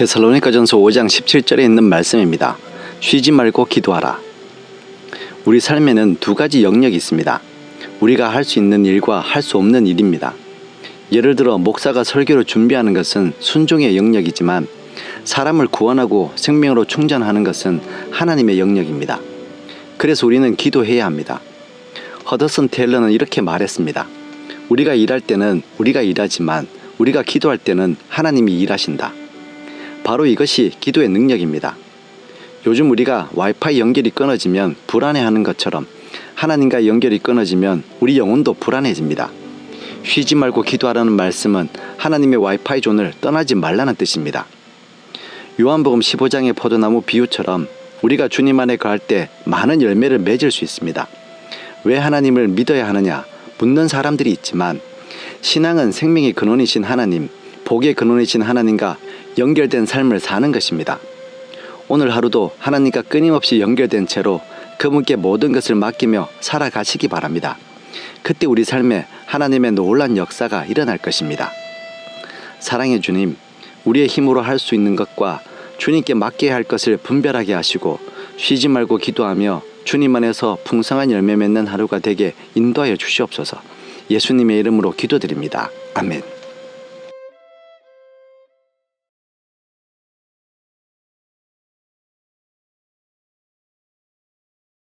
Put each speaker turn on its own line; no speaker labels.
데살로니가전서 5장 17절에 있는 말씀입니다. 쉬지 말고 기도하라. 우리 삶에는 두 가지 영역이 있습니다. 우리가 할 수 있는 일과 할 수 없는 일입니다. 예를 들어 목사가 설교를 준비하는 것은 순종의 영역이지만 사람을 구원하고 생명으로 충전하는 것은 하나님의 영역입니다. 그래서 우리는 기도해야 합니다. 허더슨 테일러는 이렇게 말했습니다. 우리가 일할 때는 우리가 일하지만 우리가 기도할 때는 하나님이 일하신다. 바로 이것이 기도의 능력입니다. 요즘 우리가 와이파이 연결이 끊어지면 불안해하는 것처럼 하나님과 연결이 끊어지면 우리 영혼도 불안해집니다. 쉬지 말고 기도하라는 말씀은 하나님의 와이파이 존을 떠나지 말라는 뜻입니다. 요한복음 15장의 포도나무 비유처럼 우리가 주님 안에 거할 때 많은 열매를 맺을 수 있습니다. 왜 하나님을 믿어야 하느냐 묻는 사람들이 있지만 신앙은 생명의 근원이신 하나님, 복의 근원이신 하나님과 연결된 삶을 사는 것입니다. 오늘 하루도 하나님과 끊임없이 연결된 채로 그분께 모든 것을 맡기며 살아가시기 바랍니다. 그때 우리 삶에 하나님의 놀란 역사가 일어날 것입니다. 사랑의 주님, 우리의 힘으로 할 수 있는 것과 주님께 맡겨야 할 것을 분별하게 하시고 쉬지 말고 기도하며 주님 안에서 풍성한 열매 맺는 하루가 되게 인도하여 주시옵소서. 예수님의 이름으로 기도드립니다. 아멘.